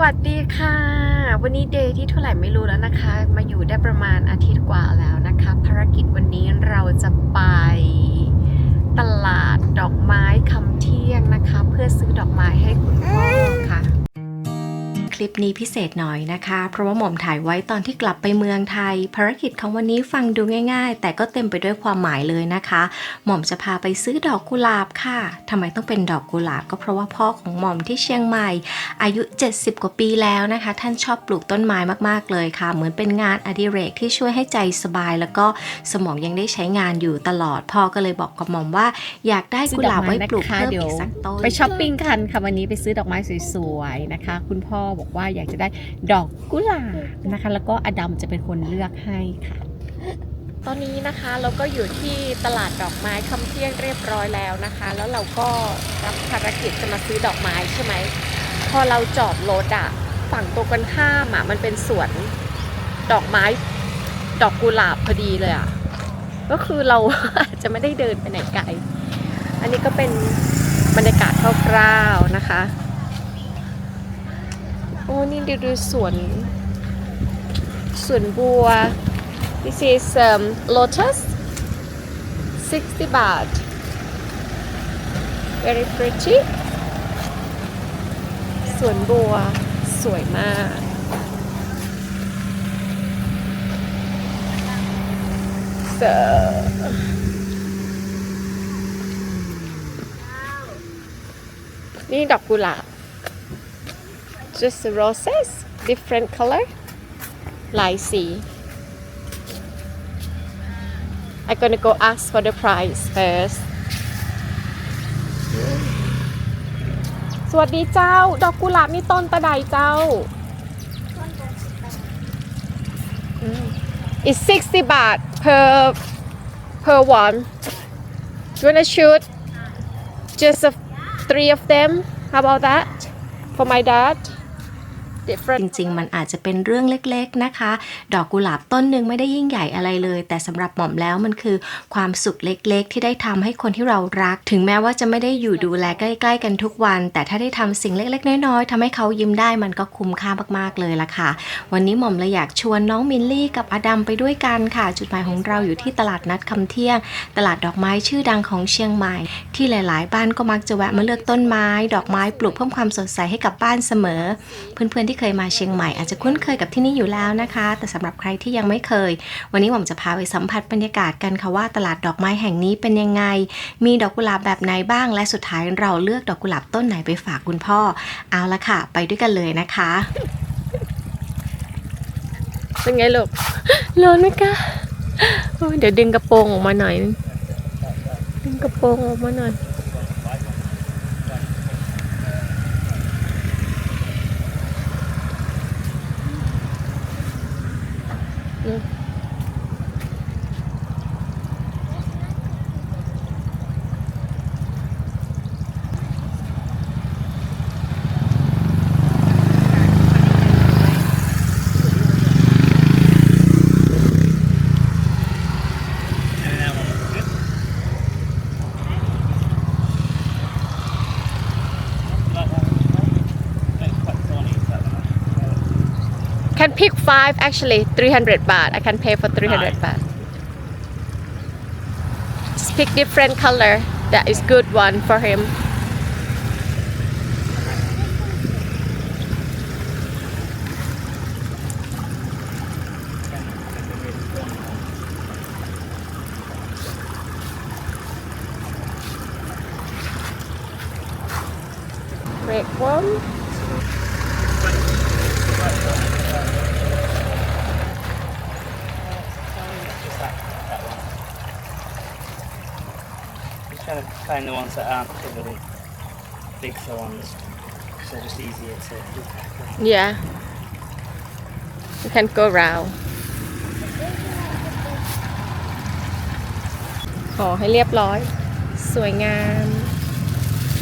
วัสดีค่ะ วันนี้เดย์ที่เท่าไหร่ไม่รู้แล้วนะคะ มาอยู่ได้ประมาณอาทิตย์กว่าแล้วนะคะ ภารกิจวันนี้เราจะไปตลาดดอกไม้คำเที่ยงนะคะ เพื่อซื้อดอกไม้ให้คุณพ่อค่ะ ลิปนี้พิเศษหน่อยนะคะ เพราะว่าหม่อมถ่ายไว้ตอนที่กลับไปเมืองไทย ภารกิจของวันนี้ฟังดูง่าย ๆ แต่ก็เต็มไปด้วยความหมายเลยนะคะ หม่อมจะพาไปซื้อดอกกุหลาบค่ะทำไมต้องเป็นดอกกุหลาบก็เพราะว่าพ่อของหม่อมที่เชียงใหม่ อายุ 70 กว่าปีแล้วนะคะ ท่านชอบปลูกต้นไม้มากๆเลยค่ะ เหมือนเป็นงานอดิเรกที่ช่วยให้ใจสบาย แล้วก็สมองยังได้ใช้งานอยู่ตลอดพ่อก็เลยบอกกับหม่อมว่า อยากได้กุหลาบไว้ปลูกเพิ่มอีกสักต้นไปช้อปปิ้งกันค่ะวันนี้ไปซื้อดอกไม้สวยๆนะคะ คุณพ่อบอกว่าอยากจะได้ดอกกุหลาบนะคะ แล้วก็อดัมจะเป็นคนเลือกให้ค่ะ ตอนนี้นะคะเราก็อยู่ที่ตลาดดอกไม้คำเที่ยงเรียบร้อยแล้วนะคะ แล้วเราก็รับภารกิจจะมาซื้อดอกไม้ใช่ไหมพอเราจอดรถอะฝั่งตรงกันข้ามอะมันเป็นสวนดอกไม้ดอกกุหลาบพอดีเลยอะก็คือเราอาจจะไม่ได้เดินไปไหนไกล อันนี้ก็เป็นบรรยากาศคร่าวๆนะคะ อ้นี่ดูดูสวนสวนบัว This is um, lotus 60 baht very pretty สวนบัว สวยมาก so นี่ดอกกุหลาบ just the roses different color หลายสี I'm gonna go ask for the price first สวัสดีเจ้า ดอกกุหลาบนี่ต้นตะไดเจ้าอืม It's 60 baht per per one you wanna shoot just a, three of them how about that for my dad different จริงๆ มันอาจจะเป็นเรื่องเล็กๆนะคะ ดอกกุหลาบต้นหนึ่งไม่ได้ยิ่งใหญ่อะไรเลย แต่สำหรับหม่อมแล้วมันคือความสุขเล็กๆ ที่ได้ทำให้คนที่เรารัก ถึงแม้ว่าจะไม่ได้อยู่ดูแลใกล้ ๆ กันทุกวัน แต่ถ้าได้ทำสิ่งเล็กๆ น้อยๆทำให้เขายิ้มได้มันก็คุ้มค่ามากๆเลยละค่ะ วันนี้หม่อมเลยอยากชวนน้องมินลี่กับอดัมไปด้วยกันค่ะ จุดหมายของเราอยู่ที่ตลาดนัดคำเที่ยง ตลาดดอกไม้ชื่อดังของเชียงใหม่ ที่หลาย ๆ บ้านก็มักจะแวะมาเลือกต้นไม้ ดอกไม้ปลูกเพิ่มความสดใสให้กับบ้านเสมอ เพื่อนๆที่เคยมาเชียงใหม่อาจจะคุ้นเคยกับที่นี่อยู่แล้วนะคะ แต่สำหรับใครที่ยังไม่เคย วันนี้หม่อมจะพาไปสัมผัสบรรยากาศกันค่ะว่าตลาดดอกไม้แห่งนี้เป็นยังไง มีดอกกุหลาบแบบไหนบ้าง และสุดท้ายเราเลือกดอกกุหลาบต้นไหนไปฝากคุณพ่อ เอาละค่ะ ไปด้วยกันเลยนะคะ เป็นไงลูกร้อนไหมคะเดี๋ยวดึงกระโปรงออกมาหน่อย ดึงกระโปรงออกมาหน่อย อื five actually 300 baht. I can pay for 300 baht. Just pick different color that is good one for him. Red one Just trying to find the ones that aren't covered in big thorns. So just easier to tackle. Yeah. You can go round. ขอให้เรียบร้อย สวยงาม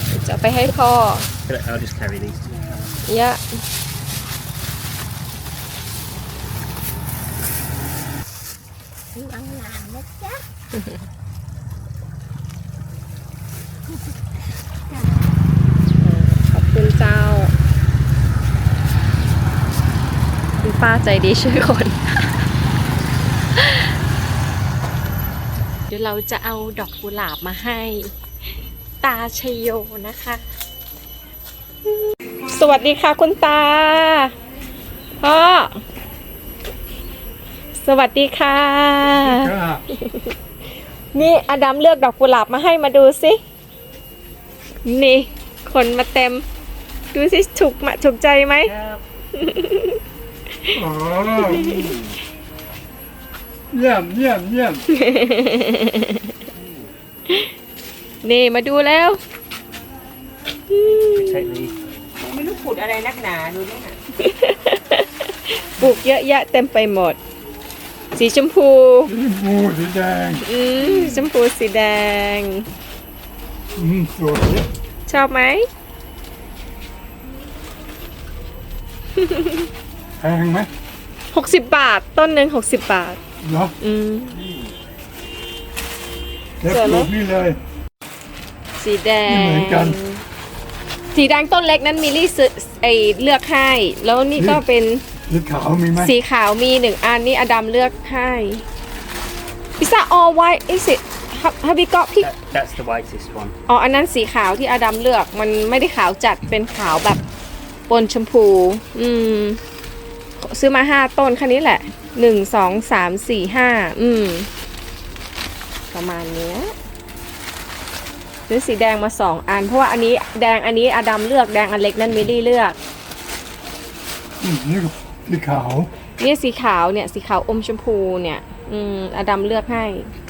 เดี๋ยวจะเอาไปให้พ่อ I'll just carry these two. ยะบางนานนะจ๊ะ ขอบคุณเจ้าป้าใจดีช่วยคน เดี๋ยวเราจะเอาดอกกุหลาบมาให้ ตาชโยนะคะ สวัสดีค่ะคุณตาพ่อสวัสดีค่ะ นี่อดัมเลือกดอกกุหลาบมาให้มาดูสิ นี่คนมาเต็ม ดูสิถูกมาถูกใจไหมอ๋อเยี่ยมเยี่ยมเยี่ยมนี่มาดูแล้ว Take these. ไม่รู้ขุดอะไรนักหนาดูนี่ค่ะปลูกเยอะแยะเต็มไปหมด สีชมพู สีชมพูสีแดง อืมชมพูสีแดง อืมสวยชอบไหมแพงไหม60บาท ต้นหนึ่ง60บาท เหรออืมเด็กสวยปไหม ลูกนี่เลย สีแดไม่งเหมือนกัน สีแดงต้นเล็กนั้นมิลลี่ซื้อไอเลือกให้ แล้วนี่ก็เป็นสีขาวมีไหมสีขาวมีหนึ่งอันนี่อดัมเลือกให้ Is that all white is it Have have you got pic That, that's the whitest one. อ๋อ อันนั้นสีขาวที่อดัมเลือก มันไม่ได้ขาวจัดเป็นขาวแบบปนชมพู อืม ซื้อมาห้าต้นแค่นี้แหละ หนึ่ง สอง สาม สี่ ห้า อืม ประมาณเนี้ยซื้อสีแดงมาสองอัน เพราะว่าอันนี้แดงอันนี้อดัมเลือก แดงอันเล็กนั่นมิลลี่เลือกอืมนี่ก็สีขาวเนี่ยสีขาวเนี่ย สีขาวอมชมพูเนี่ย อืมอดัมเลือกให้อืม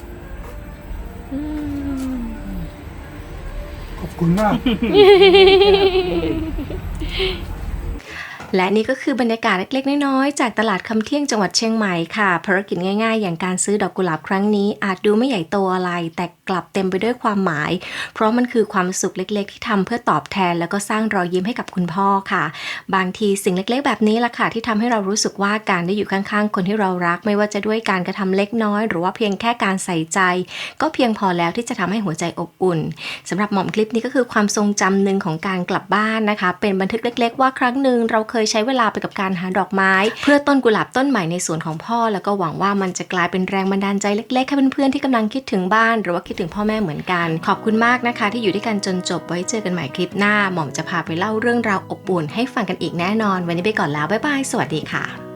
ขอบคุณมาก และนี่ก็คือบรรยากาศเล็กๆ น้อยๆ จากตลาดคำเที่ยงจังหวัดเชียงใหม่ค่ะภารกิจง่ายๆ อย่างการซื้อดอกกุหลาบครั้งนี้ อาจดูไม่ใหญ่โตอะไร แต่กลับเต็มไปด้วยความหมาย เพราะมันคือความสุขเล็กๆ ที่ทำเพื่อตอบแทน แล้วก็สร้างรอยยิ้มให้กับคุณพ่อค่ะ บางทีสิ่งเล็กๆ แบบนี้ล่ะค่ะ ที่ทำให้เรารู้สึกว่าการได้อยู่ข้างๆ คนที่เรารัก ไม่ว่าจะด้วยการกระทำเล็กน้อย หรือว่าเพียงแค่การใส่ใจ ก็เพียงพอแล้วที่จะทำให้หัวใจอบอุ่นสำหรับหม่อมคลิปนี้ก็คือความทรงจำหนึ่งของการกลับบ้านนะคะ เป็นบันทึกเล็ก ๆ ว่าครั้งหนึ่งเราเคยใช้เวลาไปกับการหาดอกไม้ เพื่อต้นกุหลาบต้นใหม่ในสวนของพ่อ แล้วก็หวังว่ามันจะกลายเป็นแรงบันดาลใจเล็กๆให้เพื่อนๆที่กำลังคิดถึงบ้าน หรือว่าคิดถึงพ่อแม่เหมือนกัน ขอบคุณมากนะคะ ที่อยู่ด้วยกันจนจบไว้เจอกันใหม่คลิปหน้าหม่อมจะพาไปเล่าเรื่องราวอบอุ่นให้ฟังกันอีกแน่นอน วันนี้ไปก่อนแล้วบ๊ายบายสวัสดีค่ะ